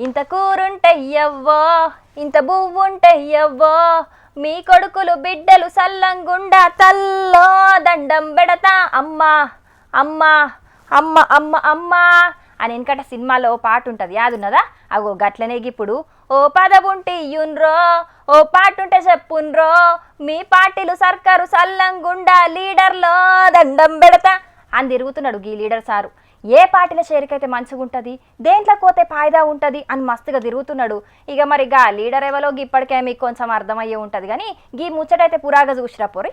ఇంత కూరుంటయ్యవ్వో ఇంత బువ్వుంటయ్యవ్వో మీ కొడుకులు బిడ్డలు సల్లంగుండా తల్లో దండం పెడతా అమ్మా అమ్మా అమ్మ అమ్మ అమ్మా అని వెనకట సినిమాలో ఓ పాట ఉంటుంది యాదున్నదా? అగో గట్లనే ఇప్పుడు ఓ పదవుంటి ఇయ్యున్రో ఓ పాటుంటే చెప్పున్రో మీ పార్టీలు సర్కారు సల్లంగుండా లీడర్లో దండం పెడతా అని తిరుగుతున్నాడు గీ లీడర్ సారు. ఏ పార్టీల చేరికైతే మంచిగుంటుంది దేంట్లో పోతే ఫాయిదా ఉంటుంది అని మస్తుగా తిరుగుతున్నాడు. ఇక మరి గా లీడర్ ఎవరో ఇప్పటికే మీకు కొంచెం అర్థమయ్యే ఉంటుంది. కానీ గీ ముచ్చటైతే పురాగా చూసిరా పోరి?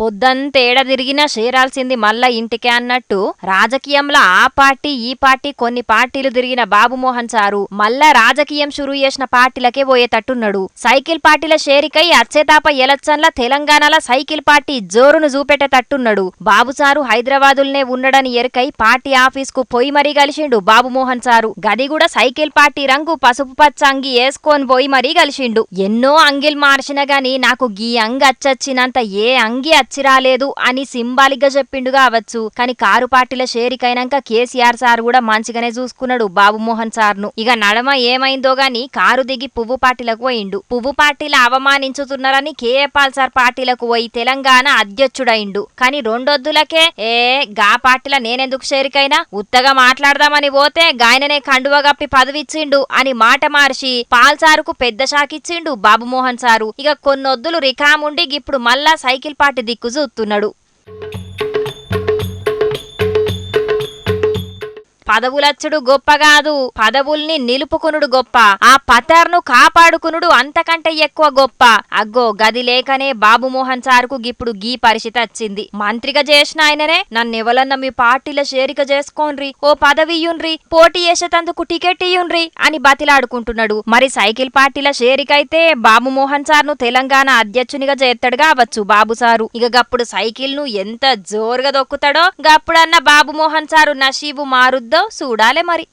పొద్దంతేడ తిరిగినా చేరాల్సింది మళ్ళా ఇంటికే అన్నట్టు రాజకీయంలో ఆ పార్టీ ఈ పార్టీ కొన్ని పార్టీలు తిరిగిన బాబుమోహన్ సారు. మళ్ళా రాజకీయం షురూ చేసిన పార్టీలకే పోయేటట్టున్నాడు. సైకిల్ పార్టీల షేరికై అచ్చేతాప ఎలక్షన్ల తెలంగాణలో సైకిల్ పార్టీ జోరును చూపెట్టేటట్టున్నాడు. బాబు సారు హైదరాబాదుల్నే ఉండడని ఎరుకై పార్టీ ఆఫీస్కు పోయి మరీ కలిసిండు బాబుమోహన్ సారు. గది కూడా సైకిల్ పార్టీ రంగు పసుపు పచ్చ అంగి వేసుకొని పోయి మరీ కలిసిండు. ఎన్నో అంగిల్ మార్చిన గాని నాకు గీ అంగి అచ్చొచ్చినంత ఏ అంగి అచ్చి రాలేదు అని సింబాలిక్గా చెప్పిండు కావచ్చు కానీ కారు పార్టీల షేరికైనాక కేసీఆర్ సార్ కూడా మంచిగానే చూసుకున్నాడు బాబుమోహన్ సార్ను ఇక నడమ ఏమైందో గాని కారు దిగి పువ్వు పార్టీలకు పోయిండు. పువ్వు పార్టీల అవమానించుతున్నారని కేఏపాల్ సార్ పార్టీలకు పోయి తెలంగాణ అధ్యక్షుడైండు కానీ రెండొద్దులకే ఏ గా పార్టీల నేనెందుకు షేరికైనా? ఉత్తగా మాట్లాడదామని పోతే గాయననే కండువగప్పి పదవిచ్చిండు అని మాట మార్చి పాల్ సారుకు పెద్ద షాకిచ్చిండు బాబుమోహన్ సారు. ఇక కొన్నొద్దులు రికాముండి ఇప్పుడు మళ్ళా సైకిల్ పార్టీ దిక్కు పదవులచ్చుడు గొప్ప కాదు పదవుల్ని నిలుపుకునుడు గొప్ప. ఆ పతర్ను కాపాడుకునుడు అంతకంటే ఎక్కువ గొప్ప. అగ్గో గది లేకనే బాబుమోహన్ సార్కు గిప్పుడు గీ పరిస్థితి వచ్చింది మంత్రిగా చేసిన ఆయననే నన్నెవలన్న మీ పార్టీల చేరిక చేసుకోన్రి. ఓ పదవి ఇయ్యుండ్రి పోటీ చేసేటందుకు టికెట్ ఇయ్యుండ్రి అని బతిలాడుకుంటున్నాడు. మరి సైకిల్ పార్టీల చేరికైతే బాబు మోహన్ సార్ను తెలంగాణ అధ్యక్షునిగా చేస్తాడు కావచ్చు బాబు సారు. ఇక గప్పుడు సైకిల్ను ఎంత జోరుగా దొక్కుతాడో గప్పుడన్న బాబు మోహన్ సారు నషీబు మారుద్దో చూడాలే మరి.